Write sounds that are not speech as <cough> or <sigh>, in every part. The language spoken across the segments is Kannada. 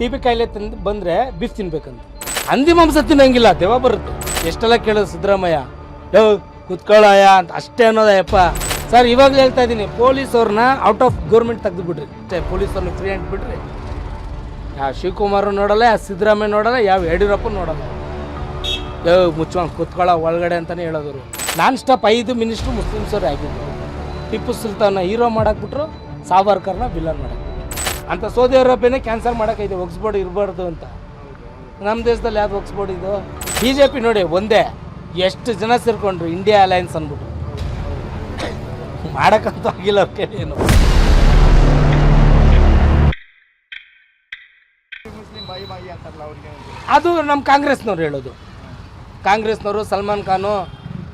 ಟಿ ಬಿ ಕಾಯಿಲೆ ತಂದು ಬಂದರೆ ಬೀಫ್ ತಿನ್ಬೇಕಂತ. ಹಂದಿ ಮಾಂಸ ತಿನ್ನಂಗಿಲ್ಲ, ದೆವ್ವ ಬರುತ್ತೆ. ಎಷ್ಟೆಲ್ಲ ಕೇಳೋದು ಸಿದ್ದರಾಮಯ್ಯ? ಯೋ ಕುತ್ಕೊಳ್ಳಯ್ಯ ಅಂತ ಅಷ್ಟೇ ಅನ್ನೋದಯ್ಯಪ್ಪ ಸರ್, ಇವಾಗಲೇ ಹೇಳ್ತಾ ಇದ್ದೀನಿ ಪೊಲೀಸವ್ರನ್ನ ಔಟ್ ಆಫ್ ಗೌರ್ಮೆಂಟ್ ತೆಗೆದು ಬಿಡ್ರಿ ಅಷ್ಟೇ ಪೊಲೀಸವ್ರನ್ನ ಫ್ರೀ ಅಂತ ಬಿಡ್ರಿ. ಯಾವ ಶಿವಕುಮಾರ್ ನೋಡಲ್ಲ ಯಾವ ಸಿದ್ದರಾಮಯ್ಯ ನೋಡಲ್ಲ ಯಾವ ಯಡಿಯೂರಪ್ಪ ನೋಡಲ್ಲ. ಯೋ ಮುಚ್ಕೊಂಡು ಕುತ್ಕೊಳ್ಳೋ ಒಳಗಡೆ ಅಂತಲೇ ಹೇಳೋದ್ರು ನಾನ್ ಸ್ಟಾಪ್ ಐದು ಮಿನಿಸ್ಟ್ರು ಮುಸ್ಲಿಮ್ಸವ್ರು ಆಗಿದ್ದರು ಟಿಪ್ಪು ಸುಲ್ತಾನ ಹೀರೋ ಮಾಡಾಕ್ಬಿಟ್ರು ಸಾವರ್ಕರ್ನ ವಿಲನ್ ಮಾಡಕ್ಕೆ ಅಂತ ಸೌದಿ ಅರೇಬಿಯಾನೇ ಕ್ಯಾನ್ಸಲ್ ಇದೆ ಒಗ್ಸ್ಬೋರ್ಡ್ ಇರಬಾರ್ದು ಅಂತ. ನಮ್ಮ ದೇಶದಲ್ಲಿ ಯಾವ್ದು ಒಗ್ಸ್ಬೋರ್ಡ್ ಇದು? ಬಿ ಜೆ ಪಿ ನೋಡಿ, ಒಂದೇ. ಎಷ್ಟು ಜನ ಸೇರ್ಕೊಂಡ್ರು? ಇಂಡಿಯಾ ಅಲಯನ್ಸ್ ಅಂದ್ಬಿಟ್ಟು. ಮಾಡೋಕ್ಕಂತೂ ಆಗಿಲ್ಲ ಅವ್ರ ಅದು ನಮ್ಮ ಕಾಂಗ್ರೆಸ್ನವ್ರು ಹೇಳೋದು. ಕಾಂಗ್ರೆಸ್ನವರು ಸಲ್ಮಾನ್ ಖಾನು,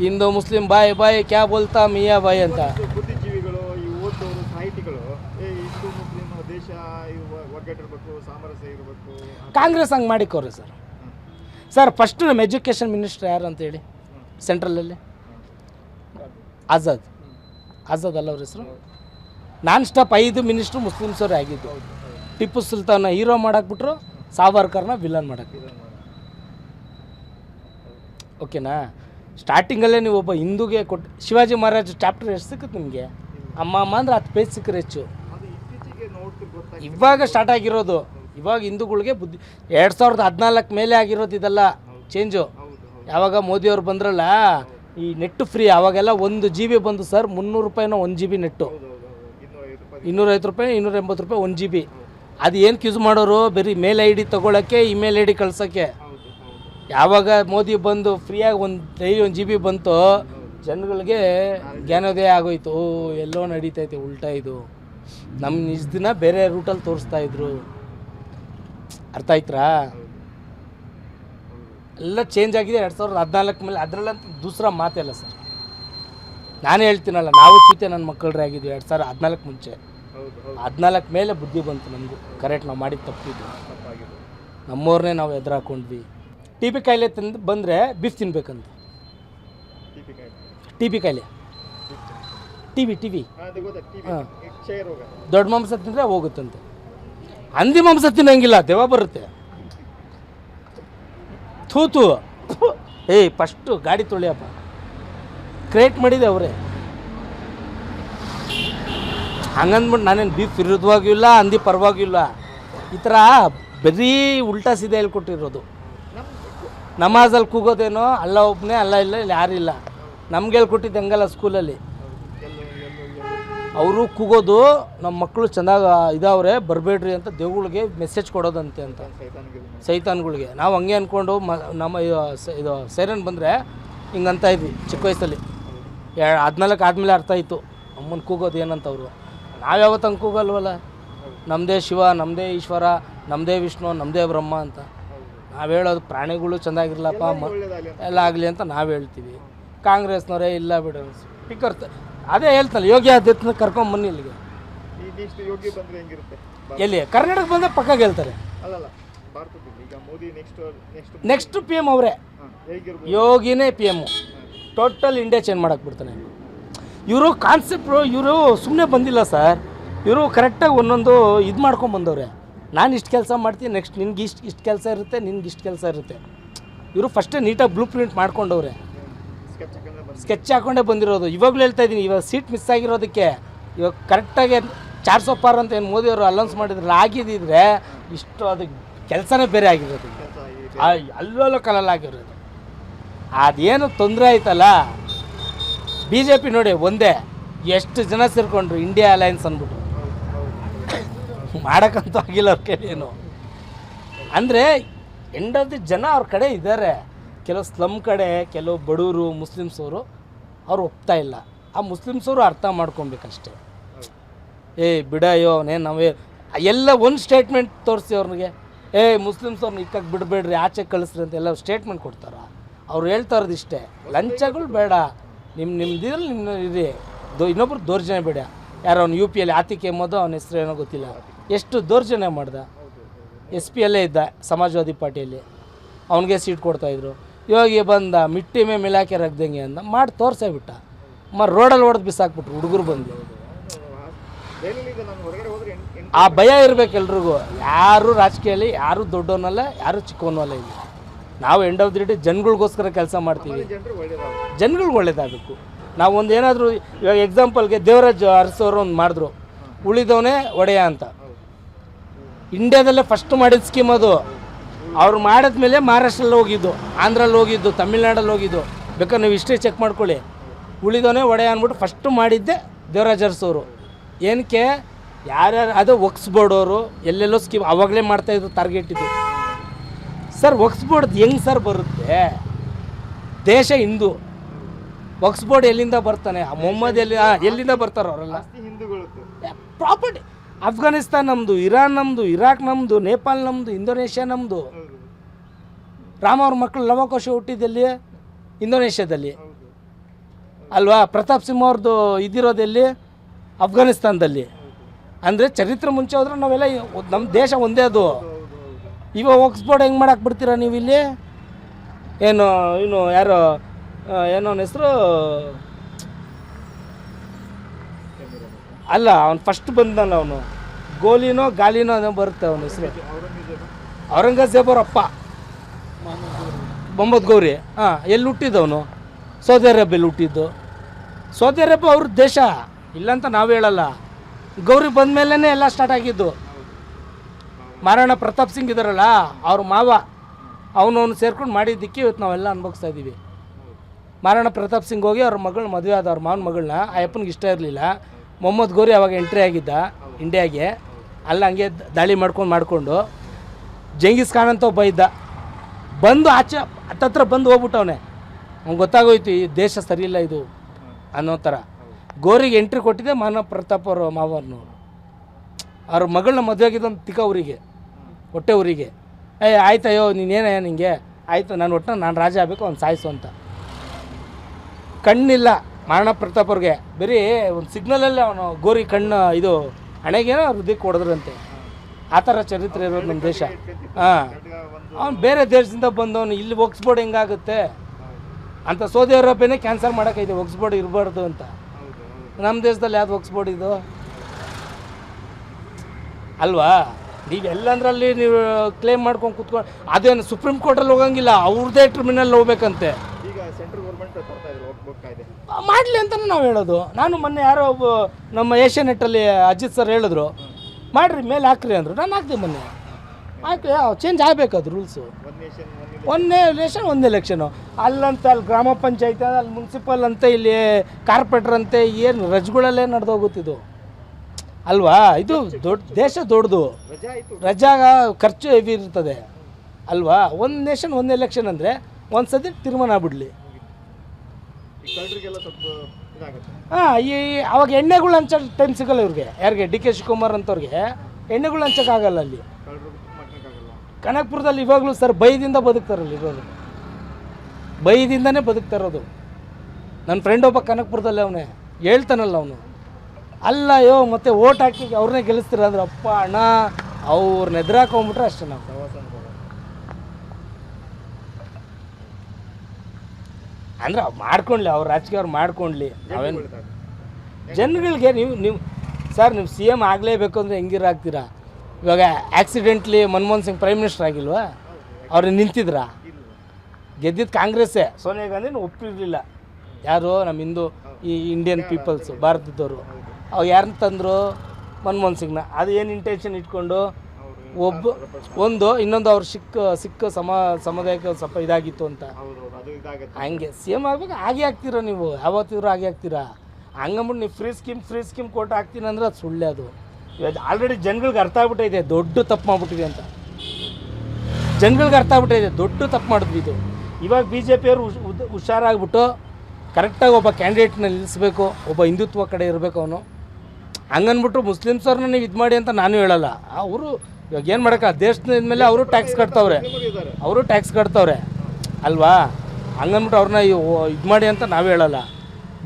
ಹಿಂದೂ ಮುಸ್ಲಿಂ ಬಾಯ್ ಬಾಯ್ ಕ್ಯಾ ಬೋಲ್ತಾ ಮಿಯಾ ಬಾಯ್ ಅಂತ ಇದು ಬುದ್ಧಿಜೀವಿಗಳು ಈ ಓದೋರು ಸಾಹಿತಿಗಳು ಏ ಹಿಂದೂ ಮುಸ್ಲಿಂ ದೇಶ ಇವು ಒಗ್ಗಟ್ಟಿರ್ಬೇಕು ಸಾಮರಸ್ಯ ಇರಬೇಕು ಕಾಂಗ್ರೆಸ್ ಹಂಗೆ ಮಾಡಿಕೋರಿ ಸರ್. ಸರ್ ಫಸ್ಟ್ ನಮ್ಮ ಎಜುಕೇಷನ್ ಮಿನಿಸ್ಟರ್ ಯಾರು ಅಂತೇಳಿ ಸೆಂಟ್ರಲಲ್ಲಿ ಆಜಾದ್. ಆಜಾದ್ ಅಲ್ಲ ಅವ್ರ ಹೆಸರು. ನಾನ್ ಸ್ಟಾಪ್ ಐದು ಮಿನಿಸ್ಟ್ರು ಮುಸ್ಲಿಮ್ಸವ್ರು ಆಗಿದ್ದು. ಟಿಪ್ಪು ಸುಲ್ತಾನ ಹೀರೋ ಮಾಡಾಕ್ಬಿಟ್ರು ಸಾವರ್ಕರ್ನ ವಿಲನ್ ಮಾಡಾಕಿದ್ರು ಓಕೆನಾ ಸ್ಟಾರ್ಟಿಂಗಲ್ಲೇ ನೀವು ಒಬ್ಬ ಹಿಂದೂಗೆ ಕೊಟ್ಟು ಶಿವಾಜಿ ಮಹಾರಾಜ್ ಚಾಪ್ಟರ್ ಎಷ್ಟು ಸಿಕ್ಕುತ್ತೆ ನಿಮಗೆ? ಅಮ್ಮ ಅಮ್ಮ ಅಂದ್ರೆ ಹತ್ತು ಪೇಜ್ ಸಿಕ್ಕರೆ ಹೆಚ್ಚು. ಇವಾಗ ಸ್ಟಾರ್ಟ್ ಆಗಿರೋದು. ಇವಾಗ ಹಿಂದೂಗಳಿಗೆ ಬುದ್ಧಿ ಎರಡು ಸಾವಿರದ ಹದಿನಾಲ್ಕು ಮೇಲೆ ಆಗಿರೋದು ಇದೆಲ್ಲ ಚೇಂಜು ಯಾವಾಗ ಮೋದಿಯವ್ರು ಬಂದ್ರಲ್ಲ ಈ ನೆಟ್ಟು ಫ್ರೀ ಅವಾಗೆಲ್ಲ ಒಂದು ಜಿ ಬಿ ಬಂದು ಸರ್ ಮುನ್ನೂರು ರೂಪಾಯಿನೋ ಒಂದು ಜಿ ಬಿ ನೆಟ್ಟು. ಇನ್ನೂರೈವತ್ತು ರೂಪಾಯಿ ಇನ್ನೂರ ಎಂಬತ್ತು ರೂಪಾಯಿ. ಒಂದು ಜಿ ಬಿ ಅದು ಏನಕ್ಕೆ ಯೂಸ್ ಮಾಡೋರು? ಬರೀ ಮೇಲ್ ಐ ಡಿ ತೊಗೊಳಕ್ಕೆ ಇಮೇಲ್ ಐ ಡಿ ಕಳ್ಸೋಕ್ಕೆ. ಯಾವಾಗ ಮೋದಿ ಬಂದು ಫ್ರೀಯಾಗಿ ಒಂದು ಡೈಲಿ ಒಂದು ಜಿ ಬಿ ಬಂತು ಜನಗಳಿಗೆ ಜ್ಞಾನೋದಯ ಆಗೋಯ್ತು. ಓ ಎಲ್ಲೋ ನಡೀತೈತೆ ಉಲ್ಟಾ ಇದು. ನಮ್ಮ ನಿಜ ದಿನ ಬೇರೆ ರೂಟಲ್ಲಿ ತೋರಿಸ್ತಾ ಇದ್ರು. ಅರ್ಥ ಆಯ್ತಾ ಎಲ್ಲ ಚೇಂಜ್ ಆಗಿದೆ ಎರಡು ಸಾವಿರದ ಹದಿನಾಲ್ಕು ಮೇಲೆ. ಅದರಲ್ಲಂತೂ ದೂಸರ ಮಾತೇ ಸರ್. ನಾನೇ ಹೇಳ್ತೀನಲ್ಲ ನಾವು ಚೀತೆ ನನ್ನ ಮಕ್ಕಳ್ರೆ ಆಗಿದ್ವಿ ಎರಡು ಸಾವಿರದ ಹದಿನಾಲ್ಕು ಮುಂಚೆ. ಹೌದು ಹೌದು. ಹದಿನಾಲ್ಕು ಮೇಲೆ ಬುದ್ಧಿ ಬಂತು ನಮಗೂ ಕರೆಕ್ಟ್ ನಾವು ಮಾಡಿದ್ದು ತಪ್ಪಿದ್ದು ನಮ್ಮವ್ರನ್ನೇ ನಾವು ಎದುರಾಕೊಂಡ್ವಿ. ಟಿ ಬಿ ಕಾಯಿಲೆ ತಂದು ಬಂದರೆ ಬಿಫ್ ತಿನ್ಬೇಕಂತ. ಟಿ ಬಿ ಕಾಯಿಲೆ. ಟಿ ವಿ ಟಿ ವಿ ಹಾಂ ದೊಡ್ಡ ಮಾಂಸ ತಿಂದರೆ ಹೋಗುತ್ತಂತೆ. ಹಂದಿ ಮಾಂಸ ತಿನ್ನಂಗಿಲ್ಲ, ದೆವ್ವ ಬರುತ್ತೆ. ತೂತು. ಏಯ್ ಫಸ್ಟು ಗಾಡಿ ತೊಳಿಯಪ್ಪ. ಕ್ರಿಯೇಟ್ ಮಾಡಿದೆ ಅವರೇ. ಹಂಗಂದ್ಬಿಟ್ಟು ನಾನೇನು ಬೀಫ್ ವಿರುದ್ಧವಾಗಿಯೂ ಇಲ್ಲ, ಹಂದಿ ಪರವಾಗಿಯೂ ಇಲ್ಲ. ಈ ಥರ ಬರೀ ಉಲ್ಟಾ ಸೀದಾ ಹೇಳ್ಕೊಟ್ಟಿರೋದು. ನಮಾಜಲ್ಲಿ ಕೂಗೋದೇನೋ, ಅಲ್ಲ ಒಬ್ಬನೇ ಅಲ್ಲ ಇಲ್ಲ ಇಲ್ಲಿ. ಯಾರಿಲ್ಲ ನಮ್ಗೆ ಹೇಳ್ಕೊಟ್ಟಿದ್ದು ಹಂಗಲ್ಲ ಸ್ಕೂಲಲ್ಲಿ ಅವರು ಕೂಗೋದು ನಮ್ಮ ಮಕ್ಕಳು ಚೆನ್ನಾಗಿ ಇದಾವ್ರೆ, ಬರಬೇಡ್ರಿ ಅಂತ ದೇವ್ಗಳಿಗೆ ಮೆಸೇಜ್ ಕೊಡೋದಂತೆ ಅಂತ. ಸೈತಾನ್ಗಳಿಗೆ. ನಾವು ಹಂಗೆ ಅಂದ್ಕೊಂಡು ಮ, ನಮ್ಮ ಇದು, ಸೈರನ್ ಬಂದರೆ ಹಿಂಗಂತ ಇದ್ವಿ, ಚಿಕ್ಕ ವಯಸ್ಸಲ್ಲಿ. ಹದಿನಾಲ್ಕು ಆದಮೇಲೆ ಅರ್ಥ ಆಯಿತು. ಅಮ್ಮನ ಕೂಗೋದು ಏನಂತ ಅವರು. ನಾವು ಯಾವತ್ತು ಹಂಗೆ ಕೂಗಲ್ವಲ್ಲ? ನಮ್ಮದೇ ಶಿವ ನಮ್ಮದೇ ಈಶ್ವರ ನಮ್ಮದೇ ವಿಷ್ಣು ನಮ್ಮದೇ ಬ್ರಹ್ಮ ಅಂತ. ನಾವು ಹೇಳೋದು ಪ್ರಾಣಿಗಳು ಚೆನ್ನಾಗಿರ್ಲಪ್ಪ ಅಂತ ಎಲ್ಲ ಆಗಲಿ ಅಂತ ನಾವು ಹೇಳ್ತೀವಿ. ಕಾಂಗ್ರೆಸ್ನವರೇ ಇಲ್ಲ ಬಿಡು. ಸ್ಪೀಕರ್ ಅದೇ ಹೇಳ್ತಲ್ಲ ಯೋಗಿ ಆದಿತ್ಯನ ಕರ್ಕೊಂಬನ್ನಿ ಇಲ್ಲಿಗೆ. ಈ ನೆಕ್ಸ್ಟ್ ಯೋಗಿ ಬಂದ್ರೆ ಹೆಂಗಿರುತ್ತೆ? ಬಾ- ಎಲ್ಲಿ ಕರ್ನಾಟಕ ಬಂದ್ರೆ ಪಕ್ಕ ಹೇಳ್ತಾರೆ. ಅಲ್ಲಲ್ಲ ಭಾರತದಲ್ಲಿ ಈಗ Modi next next next P M ಅವರೇ. ಹೇಗಿರ್ಬೋದು? ಯೋಗಿನೇ P M total India change ಮಾಡಕ್ಕೆ ಬಿಡ್ತಾನೆ. ಇವರು ಕಾನ್ಸೆಪ್ಟ್ ಇವರು ಸುಮ್ಮನೆ ಬಂದಿಲ್ಲ ಸರ್ ಇವರು ಕರೆಕ್ಟಾಗಿ ಒಂದೊಂದು ಇದು ಮಾಡ್ಕೊಂಡು ಬಂದವ್ರೆ. ನಾನು ಇಷ್ಟು ಕೆಲಸ ಮಾಡ್ತೀನಿ ನೆಕ್ಸ್ಟ್ ನಿನ್ಗೆ ಇಷ್ಟು ಇಷ್ಟು ಕೆಲಸ ಇರುತ್ತೆ ನಿನ್ಗೆ ಇಷ್ಟು ಕೆಲಸ ಇರುತ್ತೆ. ಇವರು ಫಸ್ಟೇ ನೀಟಾಗಿ ಬ್ಲೂ ಪ್ರಿಂಟ್ ಮಾಡ್ಕೊಂಡವ್ರೆ. ಸ್ಕೆಚ್ ಹಾಕೊಂಡೇ ಬಂದಿರೋದು. ಇವಾಗಲೂ ಹೇಳ್ತಾ ಇದ್ದೀನಿ ಇವಾಗ ಸೀಟ್ ಮಿಸ್ ಆಗಿರೋದಕ್ಕೆ ಇವಾಗ ಕರೆಕ್ಟಾಗಿ ಚಾರ್ ಪಾರ್ ಅಂತ ಏನು ಮೋದಿಯವರು ಅಲೌನ್ಸ್ ಮಾಡಿದ್ರೆ ಆಗಿದ್ದಿದ್ರೆ ಇಷ್ಟು ಅದು ಕೆಲಸನೇ ಬೇರೆ ಆಗಿರೋದು. ಅಲ್ಲೋಲ್ಲೋ ಈ ಆ ಅಲ್ಲೋಲೋ ಕಲಲ್ಲಿ ಆಗಿರೋದು. ಅದೇನು ತೊಂದರೆ ಆಯ್ತಲ್ಲ? ಬಿ ಜೆ ಪಿ ನೋಡಿ, ಒಂದೇ, ಎಷ್ಟು ಜನ ಸೇರ್ಕೊಂಡ್ರು? ಇಂಡಿಯಾ ಅಲಯನ್ಸ್ ಅಂದ್ಬಿಟ್ಟು. ಮಾಡೋಕ್ಕಂತೂ ಆಗಿಲ್ಲ ಅವ್ರ ಏನು ಅಂದರೆ ದಿ ಜನ ಅವ್ರ ಕಡೆ ಇದ್ದಾರೆ. ಕೆಲವು ಸ್ಲಮ್ ಕಡೆ ಕೆಲವು ಬಡವರು ಮುಸ್ಲಿಮ್ಸ್ ಅವರು ಅವ್ರು ಒಪ್ತಾ ಇಲ್ಲ. ಆ ಮುಸ್ಲಿಮ್ಸ್ ಅವರು ಅರ್ಥ ಮಾಡ್ಕೊಬೇಕಷ್ಟೆ. ಏ ಬಿಡಯ್ಯೋ ಅವನೇ ನಾವೇ ಎಲ್ಲ ಒಂದು ಸ್ಟೇಟ್ಮೆಂಟ್ ತೋರಿಸಿ ಅವ್ರಿಗೆ ಏ ಮುಸ್ಲಿಮ್ಸ್ ಅವ್ರನ್ನ ಇಕ್ಕಕ್ಕೆ ಬಿಡಬೇಡ್ರಿ ಆಚೆ ಕಳಿಸ್ರಿ ಅಂತ ಎಲ್ಲ ಸ್ಟೇಟ್ಮೆಂಟ್ ಕೊಡ್ತಾರ? ಅವ್ರು ಹೇಳ್ತಾ ಇರೋದು ಇಷ್ಟೇ. ಲಂಚಗಳು ಬೇಡ. ನಿಮ್ಮ ನಿಮ್ಮದಿರಲ್ಲಿ ನಿಮ್ಮ ಇರಿ ದೋ ಇನ್ನೊಬ್ರು ದೌರ್ಜನ್ಯ ಬೇಡ. ಯಾರು ಅವ್ನು ಯು ಪಿಯಲ್ಲಿ ಆತಿಕೆ ಎಂಬುದು ಅವನ ಹೆಸರು ಏನೋ ಗೊತ್ತಿಲ್ಲ. ಎಷ್ಟು ದೌರ್ಜನ್ಯ ಮಾಡ್ದ? ಎಸ್ ಪಿ ಅಲ್ಲೇ ಇದ್ದ ಸಮಾಜವಾದಿ ಪಾರ್ಟಿಯಲ್ಲಿ. ಅವನಿಗೆ ಸೀಟ್ ಕೊಡ್ತಾಯಿದ್ರು ಇವಾಗ ಬಂದ ಮಿಟ್ಟಿ ಮೇ ಮಿಲಾಕೆ ರಗ್ದಂಗೆ ಅಂದ ಮಾಡಿ ತೋರಿಸೇ ಬಿಟ್ಟ. ಮ ರೋಡಲ್ಲಿ ಹೊಡೆದು ಬಿಸಾಕ್ಬಿಟ್ರು ಹುಡುಗರು ಬಂದು. ಆ ಭಯ ಇರಬೇಕು ಎಲ್ರಿಗೂ. ಯಾರು ರಾಜಕೀಯಲ್ಲಿ ಯಾರು ದೊಡ್ಡವನಲ್ಲ ಯಾರು ಚಿಕ್ಕವನಲ್ಲ ಇಲ್ಲ. ನಾವು ಎಂಡ್ ಆಫ್ ದಿ ಡೇ ಜನಗಳಿಗೋಸ್ಕರ ಕೆಲಸ ಮಾಡ್ತೀವಿ. ಜನಗಳಿಗೆ ಒಳ್ಳೇದಾಗಬೇಕು. ನಾವು ಒಂದು ಏನಾದರೂ ಇವಾಗ ಎಕ್ಸಾಂಪಲ್ಗೆ ದೇವರಾಜ್ ಅರಸೋರು ಒಂದು ಮಾಡಿದ್ರು. ಉಳಿದವನೇ ಒಡೆಯ ಅಂತ. ಇಂಡಿಯಾದಲ್ಲೇ ಫಸ್ಟ್ ಮಾಡಿದ ಸ್ಕೀಮ್ ಅದು. ಅವ್ರು ಮಾಡಿದ್ಮೇಲೆ ಮಹಾರಾಷ್ಟ್ರಲ್ಲಿ ಹೋಗಿದ್ದು ಆಂಧ್ರಲ್ಲಿ ಹೋಗಿದ್ದು ತಮಿಳ್ನಾಡಲ್ಲಿ ಹೋಗಿದ್ದು. ಬೇಕಾದ್ರೆ ನೀವು ಇಷ್ಟೇ ಚೆಕ್ ಮಾಡ್ಕೊಳ್ಳಿ. ಉಳಿದೋನೇ ಒಡೆಯ ಅಂದ್ಬಿಟ್ಟು ಫಸ್ಟು ಮಾಡಿದ್ದೆ ದೇವರಾಜ್ ಅರಸವರು ಏನಕ್ಕೆ ಯಾರ್ಯಾರು ಅದು ಒಕ್ಸ್ ಬೋರ್ಡ್ ಅವರು ಎಲ್ಲೆಲ್ಲೋ ಸ್ಕೀಮ್ ಅವಾಗಲೇ ಮಾಡ್ತಾಯಿದ್ರು ಟಾರ್ಗೆಟ್ ಇದು. ಸರ್ ಒಕ್ಸ್ ಬೋರ್ಡ್ ಹೆಂಗೆ ಸರ್ ಬರುತ್ತೆ? ದೇಶ ಹಿಂದೂ. ವಕ್ಸ್ ಬೋರ್ಡ್ ಎಲ್ಲಿಂದ ಬರ್ತಾನೆ? ಆ ಮೊಹಮ್ಮದ್ ಎಲ್ಲಿ ಎಲ್ಲಿಂದ ಬರ್ತಾರೋ ಅವರೆಲ್ಲ? ಪ್ರಾಪರ್ಟಿ ಅಫ್ಘಾನಿಸ್ತಾನ್ ನಮ್ಮದು ಇರಾನ್ ನಮ್ಮದು ಇರಾಕ್ ನಮ್ಮದು ನೇಪಾಲ್ ನಮ್ಮದು ಇಂಡೋನೇಷ್ಯಾ ನಮ್ಮದು ರಾಮ ಅವ್ರ ಮಕ್ಕಳು ಲವಕೋಶ ಹುಟ್ಟಿದ್ದಲ್ಲಿ ಇಂಡೋನೇಷ್ಯಾದಲ್ಲಿ. ಅಲ್ವಾ? ಪ್ರತಾಪ್ ಸಿಂಹ ಅವ್ರದ್ದು ಇದಿರೋದೆಲ್ಲಿ ಅಫ್ಘಾನಿಸ್ತಾನದಲ್ಲಿ. ಅಂದರೆ ಚರಿತ್ರೆ ಮುಂಚೆ ಹೋದ್ರೆ ನಾವೆಲ್ಲ ನಮ್ಮ ದೇಶ ಒಂದೇ ಅದು. ಇವಾಗ ಒಕ್ಸ್ಬೋರ್ಡ್ ಹೆಂಗೆ ಮಾಡಕ್ಕೆ ಬಿಡ್ತೀರಾ ನೀವು ಇಲ್ಲಿ ಏನು ಇನ್ನು ಯಾರು ಏನೋ ಅವನ ಹೆಸರು? ಅಲ್ಲ ಅವ್ನು ಫಸ್ಟ್ ಬಂದಲ್ಲ ಅವನು. ಗೋಲಿನೋ ಗಾಲಿನೋ ಅನ್ನೋ ಬರುತ್ತೆ ಅವನ ಹೆಸರು. ಔರಂಗಜೇಬ. ಔರಂಗಜೇಬ್ ಅವ್ರ ಅಪ್ಪ ಮೊಹಮ್ಮದ್ ಗೌರಿ. ಹಾಂ, ಎಲ್ಲಿ ಹುಟ್ಟಿದ್ದವನು ಸೌದಿ ಅರೇಬಿಯಲ್ಲಿ ಹುಟ್ಟಿದ್ದು. ಸೌದಿ ಅರೇಬಿಯಾ ಅವ್ರ ದೇಶ. ಇಲ್ಲಂತ ನಾವು ಹೇಳಲ್ಲ. ಗೌರಿ ಬಂದ ಮೇಲೇ ಎಲ್ಲ ಸ್ಟಾರ್ಟ್ ಆಗಿದ್ದು. ಮಹಾರಾಣ ಪ್ರತಾಪ್ ಸಿಂಗ್ ಇದ್ದಾರಲ್ಲ, ಅವ್ರ ಮಾವ. ಅವನವನು ಸೇರ್ಕೊಂಡು ಮಾಡಿದ್ದಕ್ಕೆ ಇವತ್ತು ನಾವೆಲ್ಲ ಅನುಭವಿಸ್ತಾ ಇದ್ದೀವಿ ಮಹಾರಾಣ ಪ್ರತಾಪ್ ಸಿಂಗ್ ಹೋಗಿ ಅವ್ರ ಮಗಳನ್ನ ಮದುವೆ ಆದ ಅವ್ರ ಮಾವನ ಮಗಳನ್ನ ಆ ಅಪ್ಪನಿಗೆ ಇಷ್ಟ ಇರಲಿಲ್ಲ. ಮೊಹಮ್ಮದ್ ಗೌರಿ ಅವಾಗ ಎಂಟ್ರಿ ಆಗಿದ್ದ ಇಂಡಿಯಾಗೆ ಅಲ್ಲ ಹಂಗೆ ದಾಳಿ ಮಾಡ್ಕೊಂಡು ಮಾಡಿಕೊಂಡು. ಜಂಗೀಸ್ ಖಾನ್ ಅಂತ ಒಬ್ಬ ಇದ್ದ. ಬಂದು ಆಚೆ, ಹತ್ತತ್ರ ಬಂದು ಹೋಗ್ಬಿಟ್ಟವನೆ. ಅವ್ನು ಗೊತ್ತಾಗೋಯ್ತು, ಈ ದೇಶ ಸರಿಯಿಲ್ಲ ಇದು ಅನ್ನೋ ಥರ. ಗೋರಿಗೆ ಎಂಟ್ರಿ ಕೊಟ್ಟಿದ್ದೆ ಮಾನವ ಪ್ರತಾಪ್ ಅವರು ಮಾವನವರು. ಅವ್ರ ಮಗಳನ್ನ ಮದುವೆ ಆಗಿದ್ದೊಂದು ತಿಕ್ಕ ಊರಿಗೆ, ಹೊಟ್ಟೆ ಊರಿಗೆ. ಏ ಆಯ್ತಯ್ಯೋ ನೀನೇನ ನಿಂಗೆ? ಆಯಿತು, ನಾನು ಒಟ್ಟು ನಾನು ರಾಜ ಆಗಬೇಕು, ಅವ್ನು ಸಾಯಿಸು ಅಂತ. ಕಣ್ಣಿಲ್ಲ ಮಾರಣ ಪ್ರತಾಪ್ ಅವ್ರಿಗೆ. ಬರೀ ಒಂದು ಸಿಗ್ನಲಲ್ಲೇ ಅವನು ಗೋರಿ ಕಣ್ಣು, ಇದು ಹಣೆಗೇನೋ ಹೃದಯಕ್ಕೆ ಹೊಡೆದ್ರಂತೆ. ಆ ಥರ ಚರಿತ್ರೆ ಇರೋದು ನಮ್ಮ ದೇಶ. ಹಾಂ. ಅವ್ನು ಬೇರೆ ದೇಶದಿಂದ ಬಂದವನು ಇಲ್ಲಿ ಒಕ್ಸ್ಬೋರ್ಡ್ ಹೆಂಗಾಗುತ್ತೆ? ಅಂತ ಸೌದಿ ಅರೇಬಿಯಾನೇ ಕ್ಯಾನ್ಸಲ್ ಮಾಡೋಕ್ಕೈತೆ ಒಗ್ಸ್ಬೋರ್ಡ್ ಇರಬಾರ್ದು ಅಂತ. ನಮ್ಮ ದೇಶದಲ್ಲಿ ಯಾವ್ದು ಒಕ್ಸ್ಬೋರ್ಡ್ ಇದು? ಅಲ್ವಾ? ನೀವು ಎಲ್ಲಂದ್ರಲ್ಲಿ ನೀವು ಕ್ಲೇಮ್ ಮಾಡ್ಕೊಂಡು ಕುತ್ಕೊಂಡು ಅದೇನು ಸುಪ್ರೀಂ ಕೋರ್ಟಲ್ಲಿ ಹೋಗಂಗಿಲ್ಲ ಅವ್ರದ್ದೇ ಟ್ರಿಬ್ಯುನಲ್ ಹೋಗ್ಬೇಕಂತೆ. ಮಾಡಲಿ ಅಂತಲೇ ನಾವು ಹೇಳೋದು. ನಾನು ಮೊನ್ನೆ ಯಾರೋ ಒಬ್ಬ ನಮ್ಮ ಏಷ್ಯಾನೆಟ್ಟಲ್ಲಿ ಅಜಿತ್ ಸರ್ ಹೇಳಿದ್ರು. ಮಾಡಿರಿ, ಮೇಲೆ ಹಾಕ್ರಿ ಅಂದರು. ನಾನು ಹಾಕ್ದೆ ಮೊನ್ನೆ. ಆಯ್ತು ಚೇಂಜ್ ಆಗಬೇಕು ಅದು ರೂಲ್ಸು ಒಂದೇ ಎಲೆಕ್ಷನ್ ಒಂದು ಎಲೆಕ್ಷನು ಅಲ್ಲಂತ ಅಲ್ಲಿ ಗ್ರಾಮ ಪಂಚಾಯತ್, ಅಲ್ಲಿ ಮುನ್ಸಿಪಲ್ ಅಂತ ಇಲ್ಲಿ ಕಾರ್ಪೊರೇಟರ್ ಅಂತೆ, ಏನು ರಜ್ಗಳಲ್ಲೇ ನಡೆದೋಗುತ್ತಿದ್ದು ಅಲ್ವಾ? ಇದು ದೊಡ್ಡ ದೇಶ ದೊಡ್ಡದು. ರಜಾಗ ಖರ್ಚು ಹೆವಿ ಇರ್ತದೆ. ಅಲ್ವಾ? ಒಂದು ನೇಷನ್ ಒಂದು ಎಲೆಕ್ಷನ್ ಅಂದರೆ ಒಂದು ಸತಿ ತೀರ್ಮಾನ ಆಗ್ಬಿಡ್ಲಿ. ಹಾಂ, ಈ ಅವಾಗ ಎಣ್ಣೆಗಳು ಹಂಚೋ ಟೈಮ್ ಸಿಗಲ್ಲ ಇವ್ರಿಗೆ. ಯಾರಿಗೆ? ಡಿ ಕೆ ಶಿವಕುಮಾರ್ ಅಂತವ್ರಿಗೆ. ಎಣ್ಣೆಗಳು ಹಂಚೋಕ್ಕಾಗಲ್ಲ ಅಲ್ಲಿ. ಕನಕಪುರದಲ್ಲಿ ಇವಾಗಲೂ ಸರ್ ಬೈದಿಂದ ಬದುಕ್ತಾರಲ್ಲ ಇರೋದು. ಬೈದಿಂದನೇ ಬದುಕ್ತಾರೋದು ನನ್ನ ಫ್ರೆಂಡ್ ಒಬ್ಬ ಕನಕಪುರದಲ್ಲಿ ಅವನೇ. ಹೇಳ್ತಾನಲ್ಲ ಅವನು. ಅಲ್ಲ ಅಯ್ಯೋ ಮತ್ತೆ ಓಟ್ ಹಾಕಿ ಅವ್ರನ್ನೇ ಗೆಲ್ಲಿಸ್ತೀರ ಅಂದ್ರೆ, ಅಪ್ಪ ಅಣ್ಣ ಅವ್ರನ್ನ ಎದುರಾಕೊಂಬಿಟ್ರೆ ಅಷ್ಟೇ ನಾವು. ಅಂದ್ರೆ ಅವ್ರು ಮಾಡ್ಕೊಂಡ್ಲಿ, ಅವ್ರ ರಾಜಕೀಯ ಅವ್ರು ಮಾಡ್ಕೊಂಡ್ಲಿ. ಒಳ್ಳೆದಾಗುತ್ತೆ. ಜನಗಳಿಗೆ ನೀವು ನೀವು ಸರ್, ನೀವು ಸಿ ಎಂ ಆಗಲೇಬೇಕು ಅಂದರೆ ಹೆಂಗಿರಾಗ್ತೀರಾ ಇವಾಗ accidentally Manmohan Singh prime minister ಆಗಿಲ್ವಾ? ಅವ್ರು ನಿಂತಿದ್ರಾ? ಗೆದ್ದಿದ್ದು ಕಾಂಗ್ರೆಸ್ಸೇ. ಸೋನಿಯಾ ಗಾಂಧಿನ ಒಪ್ಪಿರಲಿಲ್ಲ. ಯಾರು? ನಮ್ಮ ಹಿಂದೂ ಈ ಇಂಡಿಯನ್ ಪೀಪಲ್ಸು ಭಾರತದವರು. ಅವ್ರು ಯಾರನ್ನ ತಂದರು? ಮನಮೋಹನ್ ಸಿಂಗ್ನ. ಅದು ಏನು ಇಂಟೆನ್ಷನ್ ಇಟ್ಕೊಂಡು? ಒಬ್ಬ ಒಂದು, ಇನ್ನೊಂದು ಅವ್ರು ಸಿಕ್ಕ ಸಿಕ್ಕ ಸಮ ಸಮುದಾಯಕ್ಕೆ ಸ್ವಲ್ಪ ಇದಾಗಿತ್ತು ಅಂತ. ಹಂಗೆ ಸಿ ಎಂ ಆಗ್ಬೇಕು ಹಾಗೆ ಆಗ್ತೀರಾ ನೀವು? ಯಾವತ್ತಿದ್ರು ಹಾಗೆ ಆಗ್ತೀರಾ ಹಂಗಂಬಿಟ್ಟು ನೀವು ಫ್ರೀ ಸ್ಕೀಮ್ ಫ್ರೀ ಸ್ಕೀಮ್ ಕೊಟ್ಟು ಹಾಕ್ತೀನಿ ಅಂದ್ರೆ ಅದು ಸುಳ್ಳೆ ಅದು. ಇವತ್ತು ಆಲ್ರೆಡಿ ಜನಗಳಿಗೆ ಅರ್ಥ ಆಗ್ಬಿಟ್ಟೈತೆ ದೊಡ್ಡ ತಪ್ಪು ಮಾಡ್ಬಿಟ್ಟಿದೆ ಅಂತ. ಜನಗಳಿಗೆ ಅರ್ಥ ಆಗ್ಬಿಟ್ಟಿದೆ ದೊಡ್ಡ ತಪ್ಪು ಮಾಡಿದ್ವಿ ಇದು. ಇವಾಗ ಬಿ ಜೆ ಪಿಯವರು ಹುಷಾರಾಗ್ಬಿಟ್ಟು ಕರೆಕ್ಟಾಗಿ ಒಬ್ಬ ಕ್ಯಾಂಡಿಡೇಟ್ನ ನಿಲ್ಲಿಸ್ಬೇಕು ಒಬ್ಬ ಹಿಂದುತ್ವ ಕಡೆ ಇರಬೇಕು ಅವನು. ಹಂಗನ್ಬಿಟ್ಟು ಮುಸ್ಲಿಮ್ಸವ್ರನ್ನ ನೀವು ಇದು ಮಾಡಿ ಅಂತ ನಾನು ಹೇಳಲ್ಲ. ಅವರು ಇವಾಗ ಏನು ಮಾಡೋಕ್ಕ ದೇಶದ ಮೇಲೆ ಅವರು ಟ್ಯಾಕ್ಸ್ ಕಟ್ತವ್ರೆ. ಅವರು ಟ್ಯಾಕ್ಸ್ ಕಟ್ತವ್ರೆ. ಅಲ್ವಾ? ಹಂಗನ್ಬಿಟ್ಟು ಅವ್ರನ್ನ ಇದು ಮಾಡಿ ಅಂತ ನಾವು ಹೇಳಲ್ಲ.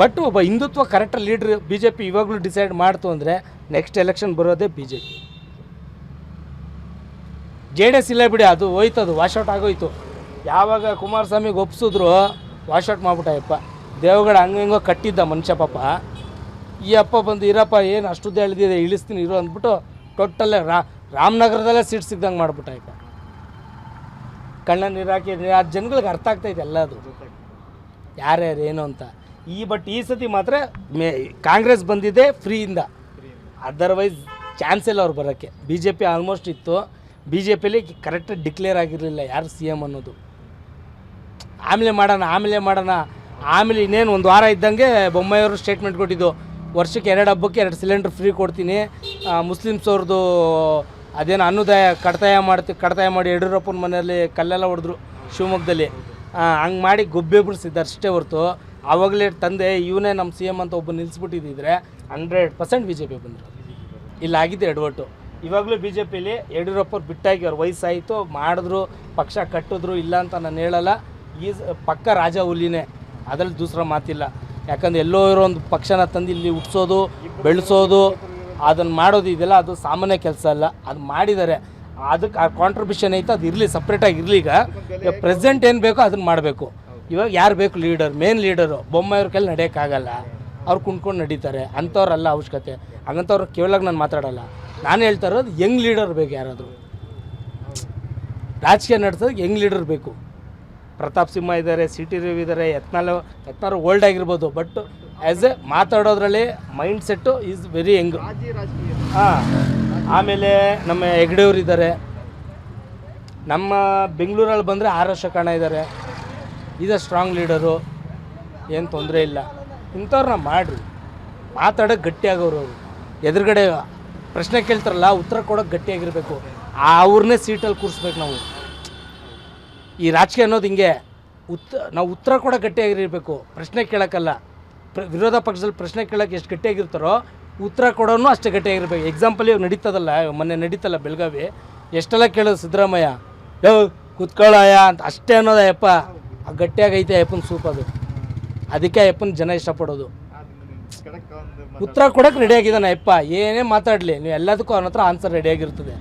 ಬಟ್ ಒಬ್ಬ Hindutva correct leader B J P ಇವಾಗಲೂ ಡಿಸೈಡ್ ಮಾಡ್ತು ಅಂದರೆ ನೆಕ್ಸ್ಟ್ ಎಲೆಕ್ಷನ್ ಬರೋದೇ B J P J D S ಇಲ್ಲ ಬಿಡಿ, ಅದು ಹೋಯ್ತದು ವಾಶೌಟ್ ಆಗೋಯ್ತು. ಯಾವಾಗ ಕುಮಾರಸ್ವಾಮಿಗೆ ಒಪ್ಸಿದ್ರು ವಾಶೌಟ್ ಮಾಡ್ಬಿಟ್ಟಾಯಪ್ಪ. ದೇವಗಡ ಹಂಗೆ ಹಿಂಗೋ ಕಟ್ಟಿದ್ದ ಮನುಷ್ಯ ಪಾಪ. ಈ ಅಪ್ಪ ಬಂದು, ಇರಪ್ಪ, ಏನು ಅಷ್ಟುದ್ದ ಎಳ್ದಿದೆ ಇಳಿಸ್ತೀನಿ, ಇರು ಅಂದ್ಬಿಟ್ಟು ಟೋಟಲ್ಲೇ ರಾಮನಗರದಲ್ಲೇ ಸೀಟ್ ಸಿಗ್ದಂಗೆ ಮಾಡ್ಬಿಟ್ಟ ಕಣ್ಣ ನೀರು ಹಾಕಿ ಆ ಜನಗಳಿಗೆ ಅರ್ಥ ಆಗ್ತೈತೆ ಎಲ್ಲದು. ಯಾರ್ಯಾರು ಏನು ಅಂತ. ಈ ಬಟ್ ಈ ಸತಿ ಮಾತ್ರ ಮೇ ಕಾಂಗ್ರೆಸ್ ಬಂದಿದೆ ಫ್ರೀಯಿಂದ. ಅದರ್ವೈಸ್ ಚಾನ್ಸ್ ಇಲ್ಲ ಅವ್ರು ಬರೋಕ್ಕೆ. ಬಿ ಜೆ ಪಿ ಆಲ್ಮೋಸ್ಟ್ ಇತ್ತು. ಬಿ ಜೆ ಪಿಲಿ ಕರೆಕ್ಟಾಗಿ ಡಿಕ್ಲೇರ್ ಆಗಿರಲಿಲ್ಲ ಯಾರು ಸಿ ಎಂ ಅನ್ನೋದು. ಆಮೇಲೆ ಮಾಡೋಣ ಆಮೇಲೆ ಮಾಡೋಣ. ಆಮೇಲೆ ಇನ್ನೇನು ಒಂದು ವಾರ ಇದ್ದಂಗೆ ಬೊಮ್ಮಾಯಿಯವರು ಸ್ಟೇಟ್ಮೆಂಟ್ ಕೊಟ್ಟಿದ್ದು, ವರ್ಷಕ್ಕೆ ಎರಡು ಹಬ್ಬಕ್ಕೆ ಎರಡು ಸಿಲಿಂಡ್ರ್ ಫ್ರೀ ಕೊಡ್ತೀನಿ. ಮುಸ್ಲಿಮ್ಸ್ ಅವ್ರದ್ದು ಅದೇನು ಅನ್ನದಾಯ ಕಡ್ತಾಯ ಮಾಡ್ತೀವಿ ಕಡ್ತಾಯ ಮಾಡಿ ಯಡಿಯೂರಪ್ಪನ ಮನೆಯಲ್ಲಿ ಕಲ್ಲೆಲ್ಲ ಹೊಡೆದ್ರು ಶಿವಮೊಗ್ಗದಲ್ಲಿ. ಹಂಗೆ ಮಾಡಿ ಗೊಬ್ಬೆ ಬಿಡಿಸಿದ್ದಾರೆ ಅಷ್ಟೇ ಹೊರ್ತು ಆವಾಗಲೇ ತಂದೆ, ಇವನೇ ನಮ್ಮ ಸಿ ಎಂ ಅಂತ ಒಬ್ಬ ನಿಲ್ಲಿಸ್ಬಿಟ್ಟಿದ್ದಿದ್ರೆ hundred percent B J P ಬಂದರು. ಇಲ್ಲ ಆಗಿದ್ದು ಎಡವಟ್ಟು ಇವಾಗಲೂ ಬಿ ಜೆ ಪಿಲಿ ಯಡಿಯೂರಪ್ಪರು ಬಿಟ್ಟಾಗಿ ಅವ್ರ ವಯಸ್ಸಾಯಿತು, ಮಾಡಿದ್ರು, ಪಕ್ಷ ಕಟ್ಟಿದ್ರು, ಇಲ್ಲ ಅಂತ ನಾನು ಹೇಳಲ್ಲ. ಈ ಪಕ್ಕ ರಾಜ ಹುಲಿನೇ. ಅದರಲ್ಲಿ ದೂಸರ ಮಾತಿಲ್ಲ. ಯಾಕಂದ್ರೆ ಎಲ್ಲೋ ಇರೋ ಒಂದು ಪಕ್ಷನ ತಂದು ಇಲ್ಲಿ ಹುಟ್ಸೋದು ಬೆಳೆಸೋದು ಅದನ್ನು ಮಾಡೋದು ಇದೆಲ್ಲ ಅದು ಸಾಮಾನ್ಯ ಕೆಲಸ ಅಲ್ಲ. ಅದು ಮಾಡಿದ್ದಾರೆ ಅದಕ್ಕೆ ಆ ಕಾಂಟ್ರಿಬ್ಯೂಷನ್ ಐತೆ, ಅದು ಇರಲಿ ಸಪ್ರೇಟಾಗಿ ಇರಲಿ ಈಗ. ಪ್ರೆಸೆಂಟ್ ಏನು ಬೇಕೋ ಅದನ್ನು ಮಾಡಬೇಕು. ಇವಾಗ ಯಾರು ಬೇಕು ಲೀಡರ್ ಮೇನ್ ಲೀಡರು ಬೊಮ್ಮಾಯಿವ್ರ ಕೈಲಿ ನಡೆಯೋಕ್ಕಾಗಲ್ಲ ಅವ್ರು ಕುಣ್ಕೊಂಡು ನಡೀತಾರೆ. ಅಂಥವ್ರಲ್ಲ ಅವಶ್ಯಕತೆ. ಹಂಗಂಥವ್ರು ಕೇವಲ ನಾನು ಮಾತಾಡಲ್ಲ. ನಾನು ಹೇಳ್ತಾ ಇರೋದು ಯಂಗ್ ಲೀಡರ್ ಬೇಕು ಯಾರಾದರೂ. ರಾಜಕೀಯ ನಡೆಸೋದಕ್ಕೆ ಯಂಗ್ ಲೀಡರ್ ಬೇಕು. ಪ್ರತಾಪ್ ಸಿಂಹ ಇದ್ದಾರೆ ಸಿ ಟಿ ರವಿ ಇದ್ದಾರೆ ಯತ್ನಾಲ್ ಎತ್ನಾರು ಓಲ್ಡ್ ಆಗಿರ್ಬೋದು but as a ಮಾತಾಡೋದ್ರಲ್ಲಿ mind set is very young ಹಾಂ, ಆಮೇಲೆ ನಮ್ಮ ಹೆಗ್ಡೆಯವ್ರು ಇದ್ದಾರೆ. ನಮ್ಮ ಬೆಂಗಳೂರಲ್ಲಿ ಬಂದರೆ ಆರ್ ಶಕಣ ಇದ್ದಾರೆ. ಇದು ಸ್ಟ್ರಾಂಗ್ ಲೀಡರು ಏನು ತೊಂದರೆ ಇಲ್ಲ. ಇಂಥವ್ರನ್ನ ಮಾಡಿರಿ. ಮಾತಾಡೋಕೆ ಗಟ್ಟಿಯಾಗೋರು ಅವರು. ಎದುರುಗಡೆ ಪ್ರಶ್ನೆ ಕೇಳ್ತಾರಲ್ಲ, ಉತ್ತರ ಕೊಡೋಕೆ ಗಟ್ಟಿಯಾಗಿರಬೇಕು. ಅವ್ರನ್ನೇ ಸೀಟಲ್ಲಿ ಕೂರಿಸ್ಬೇಕು ನಾವು. ಈ ರಾಜಕೀಯ ಅನ್ನೋದು ಹಿಂಗೆ. ಉತ್ತ ನಾವು ಉತ್ತರ ಕೂಡ ಗಟ್ಟಿಯಾಗಿರಬೇಕು. ಪ್ರಶ್ನೆ ಕೇಳೋಕ್ಕಲ್ಲ ಪ್ರ ವಿರೋಧ ಪಕ್ಷದಲ್ಲಿ ಪ್ರಶ್ನೆ ಕೇಳೋಕ್ಕೆ ಎಷ್ಟು ಗಟ್ಟಿಯಾಗಿರ್ತಾರೋ ಉತ್ತರ ಕೊಡೋನು ಅಷ್ಟೇ ಗಟ್ಟಿಯಾಗಿರ್ಬೇಕು. ಎಕ್ಸಾಂಪಲ್ ಇವಾಗ ನಡೀತದಲ್ಲ ಮೊನ್ನೆ ನಡೀತಲ್ಲ ಬೆಳಗಾವಿ. ಎಷ್ಟೆಲ್ಲ ಕೇಳೋದು ಸಿದ್ದರಾಮಯ್ಯ? ಯೋ ಕುತ್ಕೊಳ್ಳಯ್ಯ ಅಂತ ಅಷ್ಟೇ ಅನ್ನೋದು ಅಯ್ಯಪ್ಪ ಗಟ್ಟಿಯಾಗೈತೆ ಅಯ್ಯಪ್ಪನ ಸೂಪ್ ಅದು. ಅದಕ್ಕೆ ಅಯ್ಯಪ್ಪನ ಜನ ಇಷ್ಟಪಡೋದು. ಉತ್ತರ ಕೊಡೋಕೆ ರೆಡಿಯಾಗಿದ್ದಾನೆ ಅಯ್ಯಪ್ಪ. ಏನೇ ಮಾತಾಡಲಿ, ನೀವು ಎಲ್ಲದಕ್ಕೂ ಅವನ ಹತ್ರ ಆನ್ಸರ್ ರೆಡಿಯಾಗಿರ್ತದೆ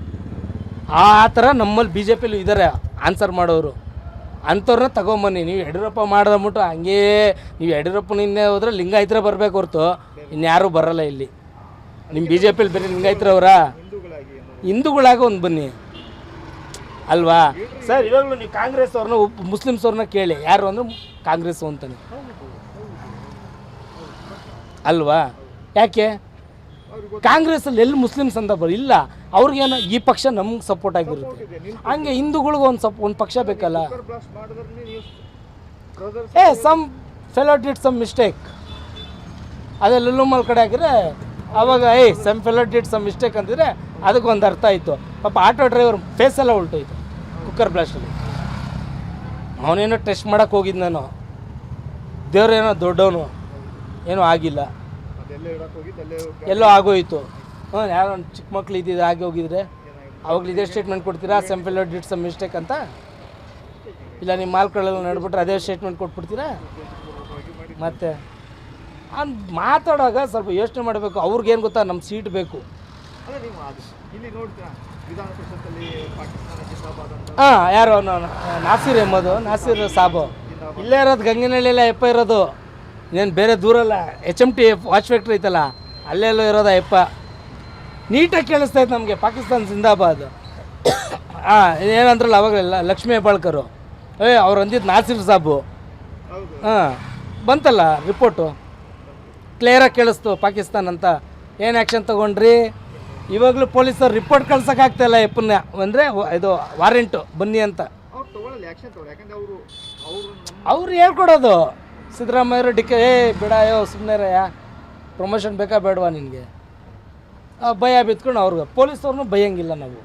ಆ ಥರ ನಮ್ಮಲ್ಲಿ ಬಿ ಜೆ ಪಿಲಿ ಇದ್ದಾರೆ ಆನ್ಸರ್ ಮಾಡೋರು. ಅಂಥವ್ರನ್ನ ತಗೊಂಬನ್ನಿ. ನೀವು ಯಡಿಯೂರಪ್ಪ ಮಾಡ್ದಂಬಿಟ್ಟು ಹಂಗೇ ನೀವು ಯಡಿಯೂರಪ್ಪನಿಂದ ಹೋದ್ರೆ ಲಿಂಗಾಯ್ತರ ಬರಬೇಕು ಹೊರ್ತು. ಇನ್ಯಾರೂ ಬರಲ್ಲ ಇಲ್ಲಿ. ನಿಮ್ಮ ಬಿ ಜೆ ಪಿಲಿ ಬೇರೆ ಲಿಂಗಾಯತರವರ ಹಿಂದೂಗಳಾಗಿ ಅನ್ನೋದು ಹಿಂದೂಗಳಾಗ ಒಂದು ಬನ್ನಿ. ಅಲ್ವಾ? ಸರ್ ಇವಾಗಲೂ ನೀವು ಕಾಂಗ್ರೆಸ್ ಅವ್ರನ್ನ ಮುಸ್ಲಿಮ್ಸ್ ಅವ್ರನ್ನ ಕೇಳಿ. ಯಾರು ಅಂದ್ರೆ ಕಾಂಗ್ರೆಸ್ ಅಂತಾನೆ. ಅಲ್ವಾ? ಯಾಕೆ? ಕಾಂಗ್ರೆಸ್ಸಲ್ಲಿ ಎಲ್ಲಿ ಮುಸ್ಲಿಮ್ಸ್ ಅಂತ ಬರ ಇಲ್ಲ ಅವ್ರಿಗೇನೋ ಈ ಪಕ್ಷ ನಮ್ಗೆ ಸಪೋರ್ಟ್ ಆಗಿರುತ್ತೆ. ಹಂಗೆ ಹಿಂದೂಗಳಿಗೂ ಒಂದು ಸಪ್ ಒಂದು ಪಕ್ಷ ಬೇಕಲ್ಲ? A some fellow did some mistake ಅದೇ ಲುಲ್ಲುಮಲ್ ಕಡೆ ಹಾಕಿದ್ರೆ ಅವಾಗ a some fellow did some mistake ಅಂತಿದ್ರೆ ಅದಕ್ಕೊಂದು ಅರ್ಥ ಆಯಿತು. ಪಾಪ ಆಟೋ ಡ್ರೈವರ್ ಫೇಸ್ ಎಲ್ಲ ಉಲ್ಟೋಯ್ತು ಕುಕ್ಕರ್ ಬ್ಲಾಸ್ಟಲ್ಲಿ ಅವನೇನೋ ಟೆಸ್ಟ್ ಮಾಡೋಕ್ಕೆ ಹೋಗಿದ್ದು ನಾನು. ದೇವ್ರೇನೋ ದೊಡ್ಡವನು. ಏನೂ ಆಗಿಲ್ಲ. ಎಲ್ಲೋ ಆಗೋಯಿತು. ಹ್ಞೂ ಯಾರೋ ಒಂದು ಚಿಕ್ಕ ಮಕ್ಳು ಇದ್ದಿದ್ದು ಆಗಿ ಹೋಗಿದ್ರೆ. ಅವಾಗಲೂ ಇದೇ ಸ್ಟೇಟ್ಮೆಂಟ್ ಕೊಡ್ತೀರಾ? ಸೆಂಪಲ್ ಡಿಟ್ ಸಮ್ ಮಿಸ್ಟೇಕ್ ಅಂತ? ಇಲ್ಲ ನಿಮ್ಮ ಮಾಲ್ಗಳೆಲ್ಲ ನಡ್ಬಿಟ್ರೆ ಅದೇ ಸ್ಟೇಟ್ಮೆಂಟ್ ಕೊಟ್ಬಿಡ್ತೀರಾ? ಮತ್ತೆ? ಅವ್ನು ಮಾತಾಡುವಾಗ ಸ್ವಲ್ಪ ಯೋಚನೆ ಮಾಡಬೇಕು. ಅವ್ರಿಗೇನು ಗೊತ್ತಾ? ನಮ್ಮ ಸೀಟ್ ಬೇಕು. ಹಾಂ ಯಾರು? ನಾಸೀರ್ ಎಂಬುದು ನಾಸೀರ್ ಸಾಬು. ಇಲ್ಲೇ ಇರೋದು ಗಂಗಿನಹಳ್ಳಿಲ್ಲ ಎಪ್ಪ ಇರೋದು. ಏನು ಬೇರೆ ದೂರಲ್ಲ H M T watch factory ಐತಲ್ಲ ಅಲ್ಲೆಲ್ಲೋ ಇರೋದ ಅಯ್ಯಪ್ಪ. ನೀಟಾಗಿ ಕೇಳಿಸ್ತಾ ಇತ್ತು ನಮಗೆ ಪಾಕಿಸ್ತಾನ ಜಿಂದಾಬಾದ್. <coughs> ಹಾಂ ಏನಂದ್ರಲ್ಲ ಅವಾಗಲೆಲ್ಲ ಲಕ್ಷ್ಮೀ ಹೆಬ್ಬಾಳ್ಕರು. ಏ ಅವ್ರು ಅಂದಿದ್ದು ನಾಸಿರ್ ಸಾಬು. ಹಾಂ ಬಂತಲ್ಲ ರಿಪೋರ್ಟು? ಕ್ಲಿಯರಾಗಿ ಕೇಳಿಸ್ತು ಪಾಕಿಸ್ತಾನ್ ಅಂತ. ಏನು ಆ್ಯಕ್ಷನ್ ತೊಗೊಂಡ್ರಿ? ಇವಾಗಲೂ ಪೊಲೀಸರು ರಿಪೋರ್ಟ್ ಕಳ್ಸೋಕ್ಕಾಗ್ತಾಯಿಲ್ಲ ಎಪ್ಪನ್ನ ಅಂದರೆ ಇದು ವಾರೆಂಟು ಬನ್ನಿ ಅಂತ. ಅವ್ರು ಹೇಳ್ಕೊಡೋದು. ಸಿದ್ದರಾಮಯ್ಯರು ಡಿಕ್ಕ ಏ ಬಿಡ ಅಯ್ಯೋ ಸುಮ್ಮನೆ ರಯ್ಯ ಪ್ರಮೋಷನ್ ಬೇಕಾ ಬೇಡವಾ ನಿನಗೆ? ಭಯ ಬಿತ್ಕೊಂಡು ಅವ್ರಿಗೆ. ಪೊಲೀಸವ್ರನ್ನೂ ಭಯಂಗಿಲ್ಲ ನಾವು.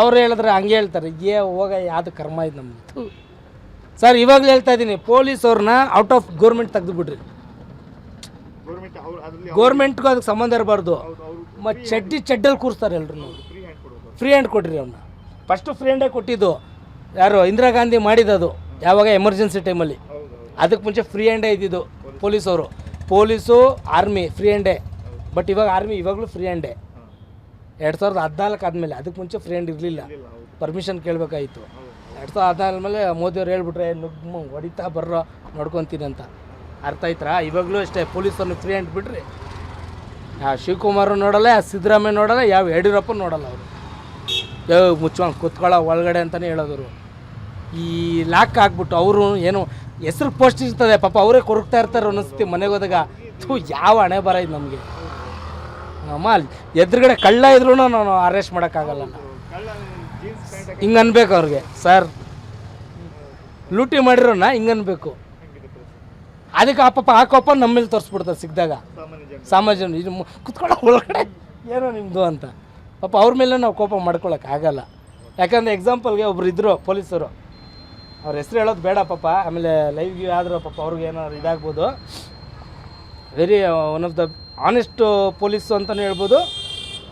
ಅವ್ರು ಹೇಳಿದ್ರೆ ಹಂಗೆ ಹೇಳ್ತಾರೆ. ಏ ಹೋಗ ಯಾವ್ದು ಕರ್ಮ ಇದು ನಮ್ಮದು ಸರ್ ಇವಾಗಲೇ ಹೇಳ್ತಾ ಇದ್ದೀನಿ ಪೊಲೀಸವ್ರನ್ನ ಔಟ್ ಆಫ್ ಗೌರ್ಮೆಂಟ್ ತೆಗೆದುಬಿಡ್ರಿ. ಗೌರ್ಮೆಂಟ್ಗೂ ಅದಕ್ಕೆ ಸಂಬಂಧ ಇರಬಾರ್ದು. ಮತ್ತು ಚಡ್ಡಿ ಚಡ್ಡಲ್ಲಿ ಕೂರಿಸ್ತಾರೆ ಎಲ್ರು ಫ್ರೀ ಹ್ಯಾಂಡ್ ಕೊಡ್ರಿ ಅವನ್ನ ಫಸ್ಟು ಫ್ರೀ ಹ್ಯಾಂಡೇ ಕೊಟ್ಟಿದ್ದು ಯಾರು? ಇಂದಿರಾ ಗಾಂಧಿ ಮಾಡಿದ್ದು ಯಾವಾಗ ಎಮರ್ಜೆನ್ಸಿ ಟೈಮಲ್ಲಿ ಅದಕ್ಕೆ ಮುಂಚೆ ಫ್ರೀ ಹ್ಯಾಂಡೇ ಇದ್ದಿದ್ದು ಪೊಲೀಸವರು. ಪೊಲೀಸು ಆರ್ಮಿ ಫ್ರೀ ಹ್ಯಾಂಡೇ ಬಟ್ ಇವಾಗ ಆರ್ಮಿ ಇವಾಗಲೂ ಫ್ರೀ ಹ್ಯಾಂಡೇ ಎರಡು ಸಾವಿರದ ಹದಿನಾಲ್ಕು ಆದಮೇಲೆ, ಅದಕ್ಕೆ ಮುಂಚೆ ಫ್ರೀ ಹ್ಯಾಂಡ್ ಇರಲಿಲ್ಲ. ಪರ್ಮಿಷನ್ ಕೇಳಬೇಕಾಯಿತು. ಎರಡು ಸಾವಿರದ ಹದಿನಾಲ್ಮೇಲೆ ಮೋದಿಯವ್ರು ಹೇಳ್ಬಿಟ್ರೆ ನುಗ್ಗು ಹೊಡಿತಾ ಬರ್ರೋ, ನೋಡ್ಕೊತೀನಿ ಅಂತ. ಅರ್ಥ ಆಯ್ತಾ ಇವಾಗಲೂ ಅಷ್ಟೇ ಪೊಲೀಸವ್ರನ್ನ ಫ್ರೀ ಹ್ಯಾಂಡ್ ಬಿಡ್ರಿ ಯಾವ ಶಿವಕುಮಾರ್ ನೋಡಲ್ಲ ಯಾವ ಸಿದ್ದರಾಮಯ್ಯ ನೋಡಲ್ಲ, ಯಾವ ಯಡಿಯೂರಪ್ಪ ನೋಡಲ್ಲ ಅವರು. ಯಾವ ಮುಚ್ಕೊಂಡು ಕೂತ್ಕೊಳ್ಳೋ ಒಳಗಡೆ ಅಂತಲೇ ಹೇಳೋದ್ರು ಈ ಲಾಕ್ ಹಾಕ್ಬಿಟ್ಟು ಅವರು ಏನು ಹೆಸ್ರು ಪೋಸ್ಟ್ ಇರ್ತದೆ, ಪಾಪ ಅವರೇ ಕೊರಗ್ತಾ ಇರ್ತಾರೆ ಅನ್ನಿಸ್ತಿ ಮನೆಗೆ ಹೋದಾಗ. ಥೂ, ಯಾವ ಹಣೆ ಬರ ಇದು ನಮಗೆ. ಅಮ್ಮ ಎದುರುಗಡೆ ಕಳ್ಳ ಇದ್ರೂ ನಾನು ಅರೆಸ್ಟ್ ಮಾಡೋಕ್ಕಾಗಲ್ಲ. ಹಿಂಗೆ ಅನ್ಬೇಕು ಅವ್ರಿಗೆ. ಸರ್, ಲೂಟಿ ಮಾಡಿರೋನ ಹಿಂಗೆ ಅನ್ಬೇಕು. ಅದಕ್ಕೆ ಆ ಪಾಪ ಆ ಕೋಪ ನಮ್ಮ ಮೇಲೆ ತೋರಿಸ್ಬಿಡ್ತಾರೆ ಸಿಕ್ಕಿದಾಗ. ಸಾಮಾನ್ಯ ಇದು ಕುತ್ಕೊಳ್ಳೋ ಒಳಗಡೆ ಏನೋ ನಿಮ್ಮದು ಅಂತ. ಪಾಪ ಅವ್ರ ಮೇಲೆ ನಾವು ಕೋಪ ಮಾಡ್ಕೊಳಕ್ಕೆ ಆಗಲ್ಲ. ಯಾಕಂದರೆ ಎಕ್ಸಾಂಪಲ್ಗೆ ಒಬ್ರು ಇದ್ದರು ಪೊಲೀಸರು. ಅವ್ರ ಹೆಸರು ಹೇಳೋದು ಬೇಡ ಪಾಪ. ಆಮೇಲೆ ಲೈವ್ಗೆ ಆದರೂ ಪಾಪ ಅವ್ರಿಗೆ ಏನಾದ್ರು ಇದಾಗ್ಬೋದು. Very one of the honest police ಅಂತಲೇ ಹೇಳ್ಬೋದು.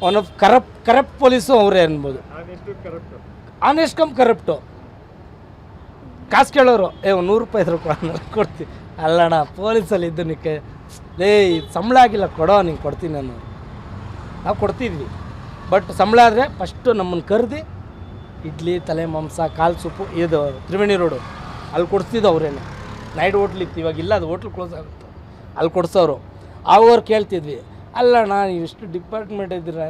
One of corrupt corrupt police ಅವರೇ ಅನ್ಬೋದು. ಆನೆಸ್ಟ್ ಕಮ್ ಕರಪ್ಟು ಕಾಸು ಕೇಳೋರು ಏ ಒಂದು ನೂರು ರೂಪಾಯಿ ಇದ್ರು ಕೊಡ್ತೀನಿ. ಅಲ್ಲಣ್ಣ ಪೊಲೀಸಲ್ಲಿ ಇದ್ದು ನಿಕ್ಕೆ ಲೇ ಸಂಬಳ ಆಗಿಲ್ಲ ಕೊಡೋ ನಿಂಗೆ ಕೊಡ್ತೀನಿ ನಾನು ನಾವು ಕೊಡ್ತಿದ್ವಿ. ಬಟ್ ಸಂಬಳ ಆದರೆ ಫಸ್ಟು ನಮ್ಮನ್ನು ಕರೆದು ಇಡ್ಲಿ, ತಲೆ ಮಾಂಸ, ಕಾಲು ಸೊಪ್ಪು, ಇದು ತ್ರಿವೇಣಿ ರೋಡು. ಅಲ್ಲಿ ಕೊಡಿಸ್ತಿದ್ದು ಅವರೇನೆ. ನೈಟ್ ಇವಾಗ ಇಲ್ಲ, ಅದು ಹೋಟ್ಲ್ ಕ್ಲೋಸ್ ಆಗುತ್ತೆ. ಅಲ್ಲಿ ಕೊಡಿಸೋರು. ಅವ್ರು ಕೇಳ್ತಿದ್ವಿ, ಅಲ್ಲ, ನಾನು ಇಷ್ಟು ಡಿಪಾರ್ಟ್ಮೆಂಟ್ ಇದ್ದೀರ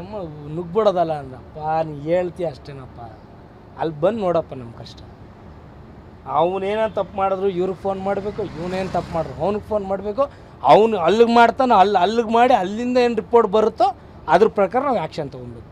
ನುಗ್ಬಿಡೋದಲ್ಲ ಅಂದಪ್ಪ ನೀ ಹೇಳ್ತೀಯ ಅಷ್ಟೇನಪ್ಪ. ಅಲ್ಲಿ ಬಂದು ನೋಡಪ್ಪ ನಮ್ಮ ಕಷ್ಟ. ಅವನೇನೋ ತಪ್ಪು ಮಾಡಿದ್ರು, ಇವ್ರಿಗೆ ಫೋನ್ ಮಾಡಬೇಕು, ಇವನೇನು ತಪ್ಪು ಮಾಡಿದ್ರು, ಅವ್ನಿಗೆ ಫೋನ್ ಮಾಡಬೇಕು. ಅವನು ಅಲ್ಲಿಗೆ ಮಾಡ್ತಾನೆ, ಅಲ್ಲಿ, ಅಲ್ಲಿಗೆ ಮಾಡಿ ಅಲ್ಲಿಂದ ಏನು ರಿಪೋರ್ಟ್ ಬರುತ್ತೋ, ಅದ್ರ ಪ್ರಕಾರ ನಾವು ಆ್ಯಕ್ಷನ್ ತೊಗೊಬೇಕು